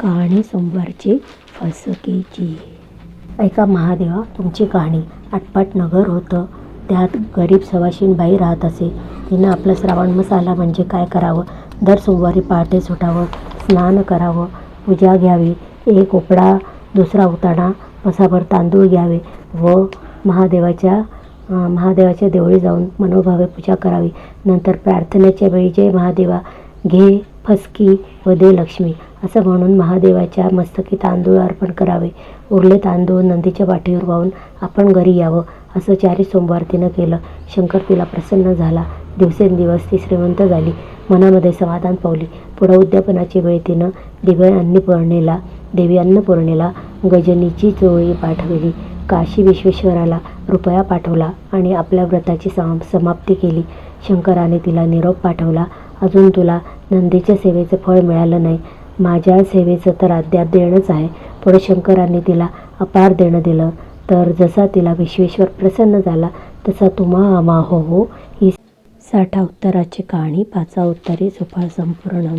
कहाणी सोमवारची फसकेची ऐका महादेवा तुमची कहाणी आटपाट नगर होतं. त्यात गरीब सवाशीण बाई राहत असे. तिनं आपलं श्रावण मसाला म्हणजे काय करावं? दर सोमवारी पहाटे सुटावं स्नान करावं पूजा घ्यावी एक उपडा दुसरा उताणा मसाभर तांदूळ घ्यावे व महादेवाच्या महादेवाच्या देवळी जाऊन मनोभावे पूजा करावी. नंतर प्रार्थनेच्या वेळी जय महादेवा घे फसकी व दे लक्ष्मी. असं म्हणून महादेवाच्या मस्तकी तांदूळ अर्पण करावे. उरले तांदूळ नंदीच्या पाठीवर वाहून आपण घरी यावं असं चारी सोमवार तिनं केलं. शंकर तिला प्रसन्न झाला. दिवसेंदिवस ती श्रीमंत झाली. मनामध्ये समाधान पावली. पुढं उद्यापनाची वेळ तिनं दिव्य अन्नपूर्णेला देवी अन्नपूर्णेला गजनीची चोळी पाठविली. काशी विश्वेश्वराला रुपया पाठवला आणि आपल्या व्रताची सम समाप्ती केली. शंकराने तिला निरोप पाठवला. अजून तुला नंदीच्या सेवेचं फळ मिळालं नाही. माझ्या सेवेचं तर अद्याप देणंच आहे. पुढे शंकरांनी तिला अपार देणं दिलं. तर जसा तिला विश्वेश्वर प्रसन्न झाला तसा तुम्हा अमाहो हो ही. साठा उत्तराची कहाणी पाचा उत्तरे सुफळ संपूर्ण.